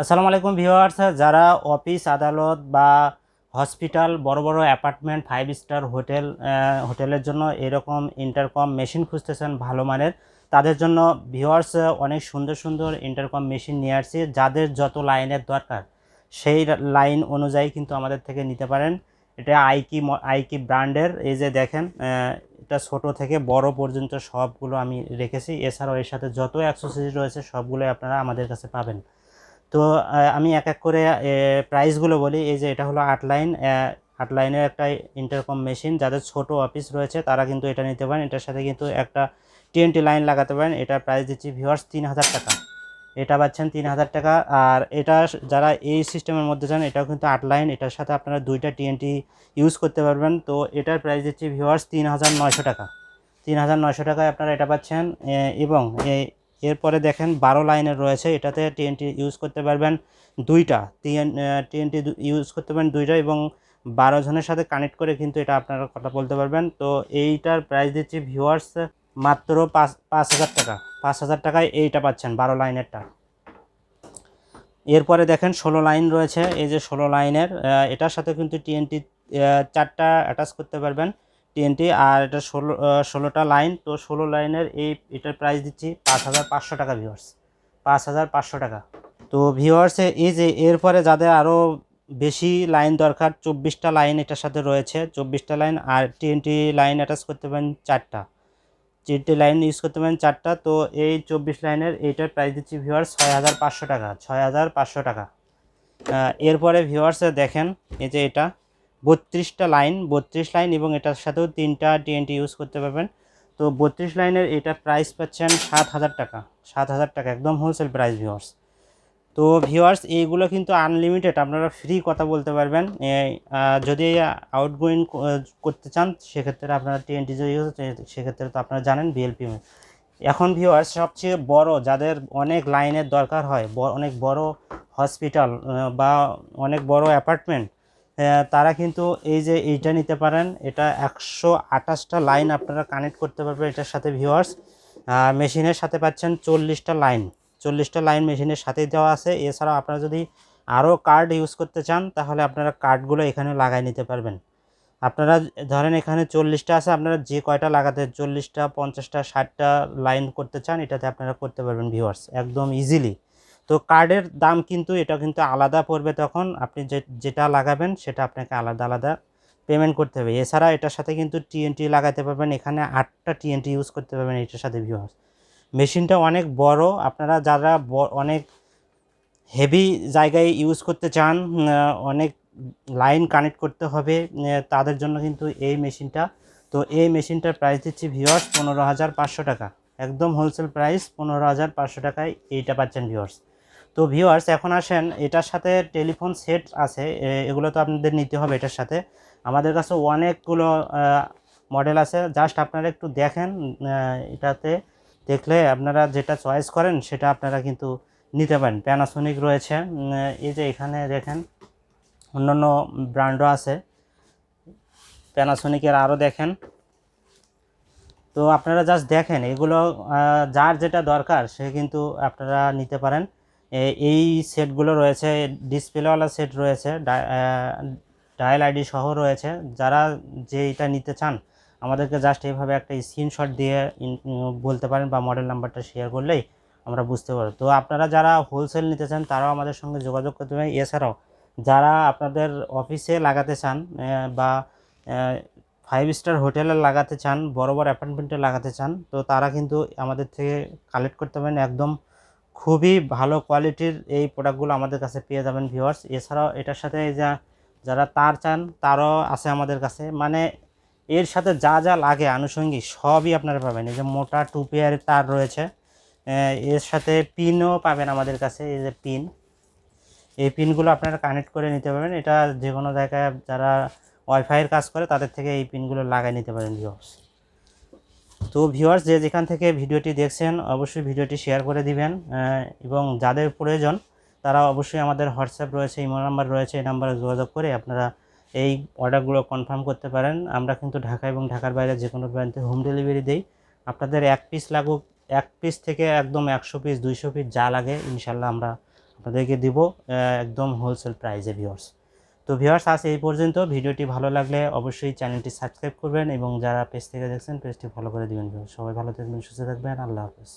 আসসালামু আলাইকুম ভিউয়ার্স, যারা অফিস, আদালত বা হসপিটাল, বড় বড় অ্যাপার্টমেন্ট, ফাইভ স্টার হোটেল হোটেলের জন্য এরকম ইন্টারকম মেশিন খুঁজতেছেন ভালো মানের। তাদের জন্য ভিউয়ার্স, অনেক সুন্দর সুন্দর ইন্টারকম মেশিন নিয়ে আসছি, যাদের যত লাইনের দরকার, সেই লাইন অনুযায়ী কিন্তু আমাদের থেকে নিতে পারেন। এটা আইকি আইকি ব্র্যান্ডের, এই যে দেখেন এটা ছোট থেকে বড় পর্যন্ত সবগুলো আমি রেখেছি। এছাড়াও এর সাথে যত অ্যাক্সেসরিজ রয়েছে, সবগুলোই আপনারা আমাদের কাছে পাবেন। তো আমি এক এক করে প্রাইসগুলো বলি। এই যে এটা হলো আট লাইন আট লাইনের একটা ইন্টারকম মেশিন যাদের ছোট অফিস রয়েছে, তারা কিন্তু এটা নিতে পারেন। এটার সাথে কিন্তু একটা টিএনটি লাইন লাগাতে পারেন। এটার প্রাইস দিচ্ছি ভিউয়ার্স তিন হাজার টাকা। এটা পাচ্ছেন তিন হাজার টাকা। আর এটা যারা এই সিস্টেমের মধ্যে চান এটাও কিন্তু আট লাইন এটার সাথে আপনারা দুইটা টিএনটি ইউজ করতে পারবেন। তো এটার প্রাইস দিচ্ছি ভিউয়ার্স তিন হাজার নয়শো টাকা। তিন হাজার নয়শো টাকায় আপনারা এটা পাচ্ছেন। এবং এরপরে দেখেন বারো লাইনের রয়েছে, এটাতে টিএনটি ইউজ করতে পারবেন দুইটা। টিএন টিএনটি ইউজ করতে পারেন দুইটা এবং বারো জনের সাথে কানেক্ট করে কিন্তু এটা আপনারা কথা বলতে পারবেন। তো এইটার প্রাইস দিচ্ছি ভিউয়ার্স মাত্র পাঁচ পাঁচ হাজার টাকা। পাঁচ হাজার টাকায় এইটা পাচ্ছেন বারো লাইনেরটা। এরপরে দেখেন ষোলো লাইন রয়েছে, এই যে ষোলো লাইনের এটার সাথে কিন্তু টিএনটি চারটা অ্যাটাচ করতে পারবেন। টিএনটি আর এটা ষোলো ষোলোটা লাইন তো ষোলো লাইনের এই, এটার প্রাইস দিচ্ছি পাঁচ হাজার পাঁচশো টাকা ভিউয়ার্স পাঁচ হাজার পাঁচশো টাকা। তো ভিউয়ার্সে এই যে, এরপরে যাদের আরও বেশি লাইন দরকার, চব্বিশটা লাইন এটার সাথে রয়েছে। চব্বিশটা লাইন আর টিএনটি লাইন অ্যাটাচ করতে পারেন চারটা। চারটে লাইন ইউজ করতে পারেন চারটা। তো এই চব্বিশ লাইনের এইটার প্রাইস দিচ্ছি ভিউয়ার্স ছয় হাজার পাঁচশো টাকা, ছয় হাজার পাঁচশো টাকা। এরপরে ভিউয়ার্সে দেখেন, এই যে এটা। বত্রিশটা লাইন বত্রিশ লাইন এবং এটার সাথেও তিনটা টিএনটি ইউজ করতে পারবেন। তো বত্রিশ লাইনের এটা প্রাইস পাচ্ছেন সাত হাজার টাকা সাত হাজার টাকা একদম হোলসেল প্রাইস ভিউয়ার্স তো ভিউয়ার্স এইগুলো কিন্তু আনলিমিটেড আপনারা ফ্রি কথা বলতে পারবেন। যদি আউটগোয়িং করতে চান সেক্ষেত্রে আপনারা টিএনটি যদি হচ্ছে, সেক্ষেত্রে তো আপনারা জানেন বিএলপি এখন ভিউয়ার্স সবচেয়ে বড় যাদের অনেক লাইনের দরকার হয় অনেক বড় হসপিটাল বা অনেক বড় অ্যাপার্টমেন্ট তারা কিন্তু এই যে এইটা নিতে পারেন, এটা একশো আঠাশটা লাইন আপনারা কানেক্ট করতে পারবেন এটার সাথে ভিওয়ার্স মেশিনের সাথে পাচ্ছেন চল্লিশটা লাইন। চল্লিশটা লাইন মেশিনের সাথেই দেওয়া আছে। এছাড়াও আপনারা যদি আরও কার্ড ইউজ করতে চান, তাহলে আপনারা কার্ডগুলো এখানে লাগাই নিতে পারবেন। আপনারা ধরেন এখানে চল্লিশটা আছে, আপনারা যে কয়টা লাগাতে, চল্লিশটা, পঞ্চাশটা, ষাটটা লাইন করতে চান, এটাতে আপনারা করতে পারবেন ভিউয়ার্স একদম ইজিলি তো কার্ডের দাম কিন্তু এটা কিন্তু আলাদা পড়বে তখন। আপনি যে, যেটা লাগাবেন সেটা আপনাকে আলাদা আলাদা পেমেন্ট করতে হবে। এছাড়া এটার সাথে কিন্তু টিএনটি লাগাতে পারবেন। এখানে আটটা টিএনটি ইউজ করতে পারবেন এটার সাথে ভিউয়ার্স মেশিনটা অনেক বড়। আপনারা যারা অনেক হেভি জায়গায় ইউজ করতে চান অনেক লাইন কানেক্ট করতে হবে তাদের জন্য কিন্তু এই মেশিনটা। তো এই মেশিনটার প্রাইস দিচ্ছি ভিওয়ার্স পনেরো হাজার পাঁচশো টাকা। একদম হোলসেল প্রাইস পনেরো হাজার পাঁচশো টাকায় এইটা পাচ্ছেন ভিওয়ার্স তো ভিউয়ার্স এখন আসেন, এটার সাথে টেলিফোন সেট আছে এগুলো তো আপনাদের নিতে হবে এটার সাথে। আমাদের কাছে অনেকগুলো মডেল আছে জাস্ট আপনারা একটু দেখেন এটাতে দেখলে আপনারা যেটা চয়েস করেন, সেটা আপনারা কিন্তু নিতে পারেন। প্যানাসোনিক রয়েছে এই যে এখানে দেখেন, অন্যান্য ব্র্যান্ডও আছে। প্যানাসোনিকের আরও দেখেন। তো আপনারা জাস্ট দেখেন, এগুলো যার যেটা দরকার, সে কিন্তু আপনারা নিতে পারেন। এই সেটগুলো রয়েছে, ডিসপ্লেওয়ালা সেট রয়েছে ডায়াল আইডি সহ রয়েছে। যারা যে এটা নিতে চান, আমাদেরকে জাস্ট এইভাবে একটা স্ক্রিনশট দিয়ে বলতে পারেন বা মডেল নাম্বারটা শেয়ার করলেই আমরা বুঝতে পারব। তো আপনারা যারা হোলসেল নিতে চান, তারাও আমাদের সঙ্গে যোগাযোগ করতে পারেন। এছাড়াও, যারা আপনাদের অফিসে লাগাতে চান বা ফাইভ স্টার হোটেলে লাগাতে চান, বড় বড় অ্যাপার্টমেন্টে লাগাতে চান, তো তারা কিন্তু আমাদের থেকে কালেক্ট করতে পারেন একদম খুবই ভালো কোয়ালিটির এই প্রোডাক্টগুলো আমাদের কাছে পেয়ে যাবেন ভিউয়ার্স এছাড়াও এটার সাথে যা, যারা তার চান, তারও আছে আমাদের কাছে। মানে এর সাথে যা যা লাগে আনুষঙ্গিক সবই আপনারা পাবেন। এই যে মোটা টু পেয়ারের তার রয়েছে। এর সাথে পিনও পাবেন আমাদের কাছে, এই যে পিন এই পিনগুলো আপনারা কানেক্ট করে নিতে পারবেন। এটা যে কোনো জায়গায় যারা ওয়াইফাইয়ের কাজ করে, তাদের থেকে এই পিনগুলো লাগাই নিতে পারেন ভিউয়ার্স তো ভিউয়ার্স যে যেখান থেকে ভিডিওটি দেখছেন, অবশ্যই ভিডিওটি শেয়ার করে দিবেন এবং যাদের প্রয়োজন, তারা অবশ্যই আমাদের হোয়াটসঅ্যাপ রয়েছে ইমো নাম্বার রয়েছে, এই নাম্বারে যোগাযোগ করে আপনারা এই অর্ডারগুলো কনফার্ম করতে পারেন। আমরা কিন্তু ঢাকা এবং ঢাকার বাইরে যে কোনো প্রান্তে হোম ডেলিভারি দেই। আপনাদের এক পিস লাগুক, এক পিস থেকে একদম একশো পিস দুইশো পিস যা লাগে, ইনশাল্লাহ আমরা আপনাদেরকে দিব একদম হোলসেল প্রাইসে ভিউয়ার্স তো ভিউয়ার্স, আজ এই পর্যন্ত। ভিডিওটি ভালো লাগলে অবশ্যই চ্যানেলটি সাবস্ক্রাইব করবেন এবং যারা পেজ থেকে দেখছেন, পেজটি ফলো করে দিবেন সবাই ভালো থাকবেন, সুস্থ থাকবেন। আল্লাহ হাফেজ।